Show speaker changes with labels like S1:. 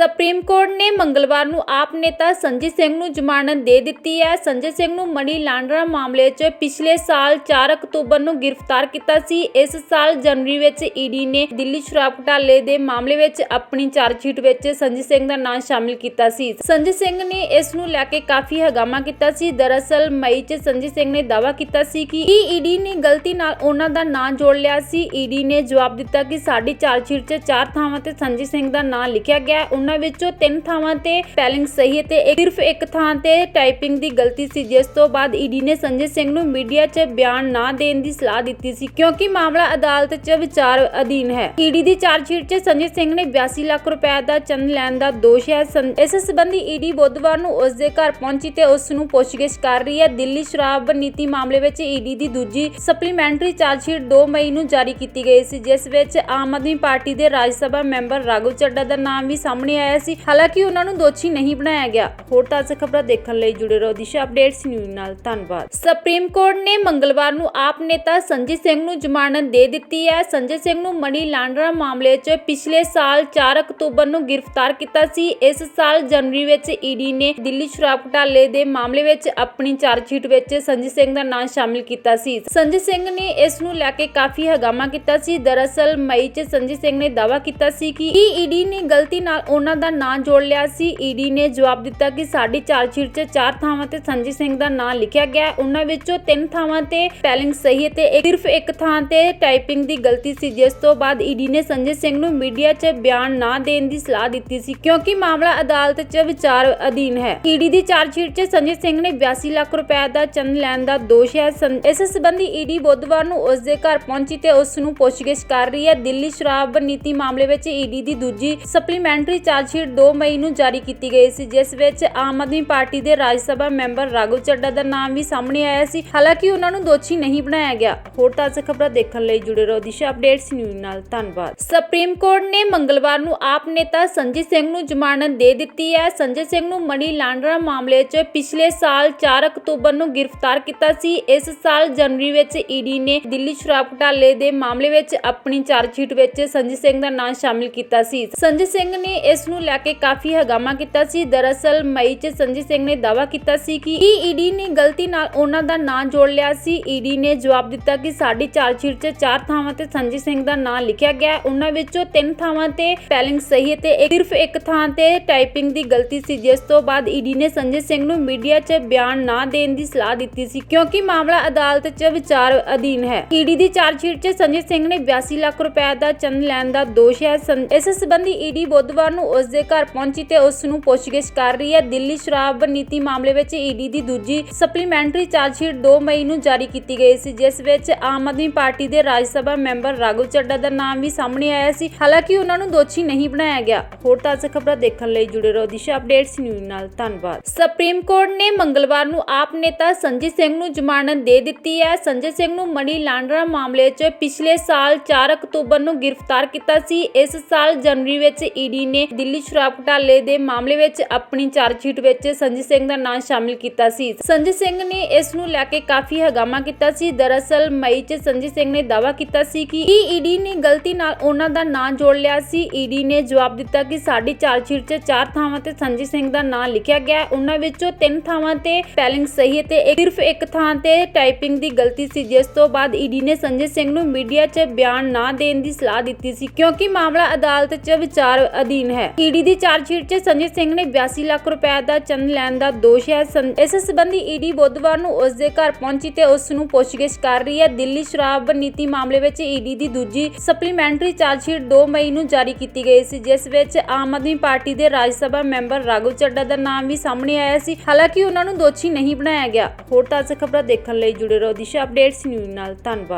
S1: Supreme court ਨੇ ਮੰਗਲਵਾਰ ਨੂੰ ਆਪ ਨੇਤਾ ਸੰਜੇ ਸਿੰਘ ਨੂੰ ਜ਼ਮਾਨਤ ਦੇ ਦਿੱਤੀ ਹੈ। ਸੰਜੇ ਸਿੰਘ ਨੂੰ ਮਨੀ ਲਾਂਡਰਾ ਮਾਮਲੇ 'ਚ ਪਿਛਲੇ ਸਾਲ 4 ਅਕਤੂਬਰ ਨੂੰ ਗ੍ਰਿਫਤਾਰ ਕੀਤਾ ਸੀ। ਇਸ ਸਾਲ ਜਨਵਰੀ ਵਿੱਚ ਈਡੀ ਨੇ ਦਿੱਲੀ ਸ਼ਰਾਬ ਘੁਟਾਲੇ ਦੇ ਮਾਮਲੇ ਵਿੱਚ ਆਪਣੀ ਚਾਰਜਸ਼ੀਟ ਵਿੱਚ ਸੰਜੇ ਸਿੰਘ ਦਾ ਨਾਮ ਸ਼ਾਮਿਲ ਕੀਤਾ ਸੀ। ਸੰਜੇ ਸਿੰਘ ਨੇ ਇਸ ਨੂੰ ਲੈ ਕੇ ਕਾਫੀ ਹਗਾਮਾ ਕੀਤਾ ਸੀ। ਦਰਅਸਲ ਮਈ 'ਚ ਸੰਜੇ ਸਿੰਘ ਨੇ ਦਾਅਵਾ ਕੀਤਾ ਸੀ ਕਿ ਈਡੀ ਨੇ ਗਲਤੀ ਨਾਲ ਉਹਨਾਂ ਦਾ ਨਾਮ ਜੋੜ ਲਿਆ ਸੀ। ਈਡੀ ਨੇ ਜਵਾਬ ਦਿੱਤਾ ਕਿ ਸਾਡੀ ਚਾਰਜਸ਼ੀਟ 'ਚ ਚਾਰ ਥਾਵਾਂ ਤੇ ਸੰਜੇ ਸਿੰਘ ਦਾ ਨਾਮ ਲਿਖਿਆ ਗਿਆ। ਉਹਨਾਂ ਉਹਨਾਂ ਵਿੱਚੋਂ ਤਿੰਨ ਥਾਵਾਂ ਤੇ ਸਪੈਲਿੰਗ ਸਹੀ ਹੈ ਤੇ ਸਿਰਫ ਇੱਕ ਥਾਂ ਤੇ ਟਾਈਪਿੰਗ ਦੀ ਗਲਤੀ ਸੀ, ਜਿਸ ਤੋਂ ਬਾਅਦ ਈਡੀ ਨੇ ਸੰਜੇ ਸਿੰਘ ਨੂੰ ਮੀਡੀਆ 'ਚ ਬਿਆਨ ਨਾ ਦੇਣ ਦੀ ਸਲਾਹ ਦਿੱਤੀ ਸੀ, ਕਿਉਂਕਿ ਮਾਮਲਾ ਅਦਾਲਤ 'ਚ ਵਿਚਾਰ ਅਧੀਨ ਹੈ। ਈਡੀ ਦੀ ਚਾਰਜਸ਼ੀਟ 'ਚ ਸੰਜੇ ਸਿੰਘ ਨੇ 82 ਲੱਖ ਰੁਪਏ ਦਾ ਚੰਦ ਲੈਣ ਦਾ ਦੋਸ਼ ਹੈ। ਸੰ- ਇਸ ਸੰਬੰਧੀ ਈਡੀ ਬੁੱਧਵਾਰ ਨੂੰ ਉਸ ਦੇ ਘਰ ਪਹੁੰਚੀ ਤੇ ਉਸ ਨੂੰ ਪੁੱਛਗਿੱਛ ਕਰ ਰਹੀ ਹੈ। ਦਿੱਲੀ ਸ਼ਰਾਬ ਨੀਤੀ ਮਾਮਲੇ ਵਿੱਚ ਈਡੀ ਦੀ ਦੂਜੀ ਸਪਲੀਮੈਂਟਰੀ ਚਾਰਜਸ਼ੀਟ 2 ਮਈ ਨੂੰ ਜਾਰੀ ਕੀਤੀ ਗਈ ਸੀ, ਜਿਸ ਵਿੱਚ ਆਮ ਆਦਮੀ ਪਾਰਟੀ ਦੇ ਰਾਜ ਸਭਾ ਮੈਂਬਰ ਰਾਘਵ ਚੱਡਾ ਦਾ ਨਾਮ ਵੀ ਸਾਹਮਣੇ ਆਇਆ ਸੀ। ਹਾਲਾਂਕਿ ਉਹਨਾਂ ਨੂੰ ਦੋਸ਼ੀ ਨਹੀਂ ਬਣਾਇਆ ਗਿਆ। ਹੋਰ ਤਾਜ਼ਾ ਖਬਰਾਂ ਦੇਖਣ ਲਈ ਜੁੜੇ ਰਹੋ ਦਿਸ਼ਾ ਅਪਡੇਟਸ ਨਿਊਜ਼ ਨਾਲ। ਧੰਨਵਾਦ। ਸੁਪਰੀਮ ਕੋਰਟ ਨੇ ਮੰਗਲਵਾਰ ਨੂੰ ਆਪ ਨੇਤਾ ਸੰਜੇ ਸਿੰਘ ਨੂੰ ਜ਼ਮਾਨਤ ਦੇ ਦਿੱਤੀ ਹੈ। ਸੰਜੇ ਸਿੰਘ ਨੂੰ ਮਨੀ ਲਾਂਡਰਾ ਮਾਮਲੇ 'ਚ ਪਿਛਲੇ ਸਾਲ 4 ਅਕਤੂਬਰ ਨੂੰ ਗ੍ਰਿਫਤਾਰ ਕੀਤਾ ਸੀ। ਇਸ ਸਾਲ ਜਨਵਰੀ ਵਿੱਚ ਈਡੀ ਨੇ ਦਿੱਲੀ ਸ਼ਰਾਬ ਘੁਟਾਲੇ ਦੇ ਮਾਮਲੇ ਵਿੱਚ ਆਪਣੀ ਚਾਰਜਸ਼ੀਟ ਵਿੱਚ ਸੰਜੇ ਸਿੰਘ ਦਾ ਨਾਮ ਸ਼ਾਮਿਲ ਕੀਤਾ ਸੀ। ਸੰਜੇ ਸਿੰਘ ਨੇ ਇਸ ਨੂੰ ਲੈ ਕੇ ਕਾਫੀ ਹਗਾਮਾ ਕੀਤਾ ਸੀ। ਦਰਅਸਲ ਮਈ 'ਚ ਸੰਜੇ ਸਿੰਘ ਨੇ ਦਾਅਵਾ ਕੀਤਾ ਸੀ ਕਿ ਈਡੀ ਨੇ ਗਲਤੀ ਨਾਲ ਉਹਨਾਂ ਦਾ ਨਾਂ ਜੋੜ ਲਿਆ ਸੀ। ਈਡੀ ਨੇ ਜਵਾਬ ਦਿੱਤਾ ਕਿ ਸਾਡੀ ਚਾਰਜਸ਼ੀਟ 'ਚ ਚਾਰ ਥਾਵਾਂ ਤੇ ਸੰਜੇ ਸਿੰਘ ਦਾ ਨਾਮ ਲਿਖਿਆ ਗਿਆ ਉਹਨਾਂ ਵਿੱਚੋਂ ਤਿੰਨ ਥਾਵਾਂ ਤੇ ਸਪੈਲਿੰਗ ਸਹੀ ਤੇ ਸਿਰਫ ਇੱਕ ਥਾਂ ਤੇ ਟਾਈਪਿੰਗ ਦੀ ਗਲਤੀ ਸੀ, ਜਿਸ ਤੋਂ ਬਾਅਦ ਈਡੀ ਨੇ ਸੰਜੇ ਸਿੰਘ ਨੂੰ ਮੀਡੀਆ 'ਚ ਬਿਆਨ ਨਾ ਦੇਣ ਦੀ ਸਲਾਹ ਦਿੱਤੀ ਸੀ, ਕਿਉਂਕਿ ਮਾਮਲਾ ਅਦਾਲਤ 'ਚ ਵਿਚਾਰ ਅਧੀਨ ਹੈ। ਈਡੀ ਦੀ ਚਾਰਜਸ਼ੀਟ 'ਚ ਸੰਜੇ ਸਿੰਘ ਨੇ 82 ਲੱਖ ਰੁਪਏ ਦਾ ਚੰਨ ਲੈਣ ਦਾ ਦੋਸ਼ ਹੈ। ਸੰ- ਇਸ ਸੰਬੰਧੀ ਈਡੀ ਬੁੱਧਵਾਰ ਨੂੰ ਉਸ ਦੇ ਘਰ ਪਹੁੰਚੀ ਤੇ ਉਸ ਨੂੰ ਪੁੱਛਗਿੱਛ ਕਰ ਰਹੀ ਹੈ। ਦਿੱਲੀ ਸ਼ਰਾਬ ਨੀਤੀ ਮਾਮਲੇ ਵਿੱਚ ਈਡੀ ਦੀ ਦੂਜੀ ਸਪਲੀਮੈਂਟਰੀ ਚਾਰਜਸ਼ੀਟ 2 ਮਈ ਨੂੰ ਜਾਰੀ ਕੀਤੀ ਗਈ ਸੀ, ਜਿਸ ਵਿੱਚ ਆਮ ਆਦਮੀ ਪਾਰਟੀ ਦੇ ਰਾਜ ਸਭਾ ਮੈਂਬਰ ਰਾਘਵ ਚੱਡਾ ਦਾ ਨਾਮ ਵੀ ਸਾਹਮਣੇ ਆਇਆ ਸੀ। ਹਾਲਾਂਕਿ ਉਹਨਾਂ ਨੂੰ ਦੋਸ਼ੀ ਨਹੀਂ ਬਣਾਇਆ ਗਿਆ। ਹੋਰ ਤਾਜ਼ਾ ਖਬਰਾਂ ਦੇਖਣ ਲਈ ਜੁੜੇ ਰਹੋ ਦਿਸ਼ਾ ਅਪਡੇਟਸ ਨਿਊਜ਼ ਨਾਲ। ਧੰਨਵਾਦ। ਸੁਪਰੀਮ ਕੋਰਟ ਨੇ ਮੰਗਲਵਾਰ ਨੂੰ ਆਪ ਨੇਤਾ ਸੰਜੇ ਸਿੰਘ ਨੂੰ ਜ਼ਮਾਨਤ ਦੇ ਦਿੱਤੀ ਹੈ। ਸੰਜੇ ਸਿੰਘ ਨੂੰ ਮਨੀ ਲਾਂਡਰਾ ਮਾਮਲੇ 'ਚ ਪਿਛਲੇ ਸਾਲ 4 ਅਕਤੂਬਰ ਨੂੰ ਗ੍ਰਿਫਤਾਰ ਕੀਤਾ ਸੀ। ਇਸ ਸਾਲ ਜਨਵਰੀ ਵਿੱਚ ਈਡੀ ਨੇ ਦਿੱਲੀ ਸ਼ਰਾਬ ਘੁਟਾਲੇ ਦੇ ਮਾਮਲੇ ਵਿੱਚ ਆਪਣੀ ਚਾਰਜਸ਼ੀਟ ਵਿੱਚ ਸੰਜੇ ਸਿੰਘ ਦਾ ਨਾਮ ਸ਼ਾਮਿਲ ਕੀਤਾ ਸੀ। ਸੰਜੇ ਸਿੰਘ ਨੇ ਇਸ ਨੂੰ ਲੈ ਕੇ ਕਾਫੀ ਹੰਗਾਮਾ ਕੀਤਾ ਸੀ। ਦਰਅਸਲ, ਮਈ 'ਚ ਸੰਜੇ ਸਿੰਘ ਨੇ ਦਾਅਵਾ ਕੀਤਾ ਸੀ ਕਿ ਈਡੀ ਨੇ ਗਲਤੀ ਨਾਲ ਉਹਨਾਂ ਦਾ ਨਾਂ ਜੋੜ ਲਿਆ ਸੀ। ਈਡੀ ਨੇ ਜਵਾਬ ਦਿੱਤਾ ਕਿ ਸਾਡੀ ਚਾਰਜਸ਼ੀਟ 'ਚ ਚਾਰ ਥਾਵਾਂ ਤੇ ਸੰਜੇ ਸਿੰਘ ਦਾ ਨਾਮ ਲਿਖਿਆ ਗਿਆ ਉਹਨਾਂ ਵਿੱਚੋਂ ਤਿੰਨ ਥਾਵਾਂ ਤੇ ਸਪੈਲਿੰਗ ਸਹੀ ਤੇ ਸਿਰਫ ਇੱਕ ਥਾਂ ਤੇ ਟਾਈਪਿੰਗ ਦੀ ਗਲਤੀ ਸੀ। ਜਿਸ ਤੋਂ ਬਾਅਦ ਈਡੀ ਨੇ ਸੰਜੇ ਸਿੰਘ ਨੂੰ ਮੀਡੀਆ 'ਚ ਬਿਆਨ ਨਾ ਦੇਣ ਦੀ ਸਲਾਹ ਦਿੱਤੀ ਸੀ, ਕਿਉਂਕਿ ਮਾਮਲਾ ਅਦਾਲਤ 'ਚ ਵਿਚਾਰ ਅਧੀਨ ਹੈ। ਈਡੀ ਦੀ ਚਾਰਜਸ਼ੀਟ 'ਚ ਸੰਜੇ ਸਿੰਘ ਨੇ 82 ਲੱਖ ਰੁਪਏ ਦਾ ਚੰਨ ਲੈਣ ਦਾ ਦੋਸ਼ ਹੈ। ਸੰ- ਇਸ ਸੰਬੰਧੀ ਈਡੀ ਬੁੱਧਵਾਰ ਨੂੰ ਉਸ ਦੇ ਘਰ ਪਹੁੰਚੀ ਤੇ ਉਸ ਨੂੰ ਪੁੱਛਗਿੱਛ ਕਰ ਰਹੀ ਹੈ। ਦਿੱਲੀ ਸ਼ਰਾਬ ਨੀਤੀ ਮਾਮਲੇ ਵਿੱਚ ਈਡੀ ਦੀ ਦੂਜੀ ਸਪਲੀਮੈਂਟਰੀ ਚਾਰਜਸ਼ੀਟ 2 ਮਈ ਨੂੰ ਜਾਰੀ ਕੀਤੀ ਗਈ ਸੀ, ਜਿਸ ਵਿੱਚ ਆਮ ਆਦਮੀ ਪਾਰਟੀ ਦੇ ਰਾਜ ਸਭਾ ਮੈਂਬਰ ਰਾਘਵ ਚੱਡਾ ਦਾ ਨਾਮ ਵੀ ਸਾਹਮਣੇ ਆਇਆ ਸੀ। ਹਾਲਾਂਕਿ ਉਹਨਾਂ ਨੂੰ ਦੋਸ਼ੀ ਨਹੀਂ ਬਣਾਇਆ ਗਿਆ। ਹੋਰ ਤਾਜ਼ਾ ਖਬਰਾਂ ਦੇਖਣ ਲਈ ਜੁੜੇ ਰਹੋ ਦਿਸ਼ਾ ਅਪਡੇਟਸ ਨਿਊਜ਼ ਨਾਲ। ਧੰਨਵਾਦ। ਸੁਪਰੀਮ ਕੋਰਟ ਨੇ ਮੰਗਲਵਾਰ ਨੂੰ ਆਪ ਨੇਤਾ ਸੰਜੇ ਸਿੰਘ ਨੂੰ ਜ਼ਮਾਨਤ ਦੇ ਦਿੱਤੀ ਹੈ। ਸੰਜੇ ਸਿੰਘ ਨੂੰ ਮਨੀ ਲਾਂਡਰਾ ਮਾਮਲੇ 'ਚ ਪਿਛਲੇ ਸਾਲ 4 ਅਕਤੂਬਰ ਨੂੰ ਗ੍ਰਿਫਤਾਰ ਕੀਤਾ ਸੀ। ਇਸ ਸਾਲ ਜਨਵਰੀ ਵਿੱਚ ਈਡੀ ਨੇ ਦਿੱਲੀ ਸ਼ਰਾਬ ਘੁਟਾਲੇ ਦੇ ਮਾਮਲੇ ਵਿੱਚ ਆਪਣੀ ਚਾਰਜਸ਼ੀਟ ਵਿੱਚ ਸੰਜੇ ਸਿੰਘ ਦਾ ਨਾਮ ਸ਼ਾਮਿਲ ਕੀਤਾ ਸੀ। ਸੰਜੇ ਸਿੰਘ ਨੇ ਇਸ ਨੂੰ ਲੈ ਕੇ ਕਾਫੀ ਹਗਾਮਾ ਕੀਤਾ ਸੀ। ਦਰਅਸਲ ਮਈ 'ਚ ਸੰਜੇ ਸਿੰਘ ਨੇ ਦਾਅਵਾ ਕੀਤਾ ਸੀ ਕਿ ਈਡੀ ਨੇ ਗਲਤੀ ਨਾਲ ਉਹਨਾਂ ਦਾ ਨਾਮ ਜੋੜ ਲਿਆ ਸੀ। ਈਡੀ ਨੇ ਜਵਾਬ ਦਿੱਤਾ ਕਿ ਸਾਡੀ ਚਾਰਜਸ਼ੀਟ 'ਚ ਚਾਰ ਥਾਵਾਂ ਤੇ ਸੰਜੇ ਸਿੰਘ ਦਾ ਨਾਮ ਲਿਖਿਆ ਗਿਆ ਉਹਨਾਂ ਵਿੱਚੋਂ ਤਿੰਨ ਥਾਵਾਂ ਤੇ ਸਪੈਲਿੰਗ ਸਹੀ ਤੇ ਸਿਰਫ ਇੱਕ ਥਾਂ ਤੇ ਟਾਈਪਿੰਗ ਦੀ ਗਲਤੀ ਸੀ। ਜਿਸ ਤੋਂ ਬਾਅਦ ਈਡੀ ਨੇ ਸੰਜੇ ਸਿੰਘ ਨੂੰ ਮੀਡੀਆ 'ਚ ਬਿਆਨ ਨਾ ਦੇਣ ਦੀ ਸਲਾਹ ਦਿੱਤੀ ਸੀ। ਕਿਉਂਕਿ ਮਾਮਲਾ ਅਦਾਲਤ 'ਚ ਵਿਚਾਰ ਅਧੀਨ ਹੈ। ਈਡੀ ਦੀ ਚਾਰਜਸ਼ੀਟ 'ਚ ਸੰਜੇ ਸਿੰਘ ਨੇ 82 ਲੱਖ ਰੁਪਏ ਦਾ ਚੰਦ ਲੈਣ ਦਾ ਦੋਸ਼ ਹੈ। ਸੰ- ਇਸ ਸੰਬੰਧੀ ਈਡੀ ਬੁੱਧਵਾਰ ਨੂੰ ਉਸ ਦੇ ਘਰ ਪਹੁੰਚੀ ਤੇ ਉਸ ਨੂੰ ਪੁੱਛਗਿੱਛ ਕਰ ਰਹੀ ਹੈ। ਦਿੱਲੀ ਸ਼ਰਾਬ ਨੀਤੀ ਮਾਮਲੇ ਵਿੱਚ ਈਡੀ ਦੀ ਦੂਜੀ ਸਪਲੀਮੈਂਟਰੀ ਚਾਰਜਸ਼ੀਟ 2 ਮਈ ਨੂੰ ਜਾਰੀ ਕੀਤੀ ਗਈ ਸੀ, ਜਿਸ ਵਿੱਚ ਆਮ ਆਦਮੀ ਪਾਰਟੀ ਦੇ ਰਾਜ ਸਭਾ ਮੈਂਬਰ ਰਾਘਵ ਚੱਡਾ ਦਾ ਨਾਮ ਵੀ ਸਾਹਮਣੇ ਆਇਆ ਸੀ। ਹਾਲਾਂਕਿ ਉਹਨਾਂ ਨੂੰ ਦੋਸ਼ੀ ਨਹੀਂ ਬਣਾਇਆ ਗਿਆ। ਹੋਰ ਤਾਜ਼ਾ ਖਬਰਾਂ ਦੇਖਣ ਲਈ ਜੁੜੇ ਰਹੋ ਦਿਸ਼ਾ ਅਪਡੇਟਸ ਨਿਊਜ਼ ਨਾਲ। ਧੰਨਵਾਦ।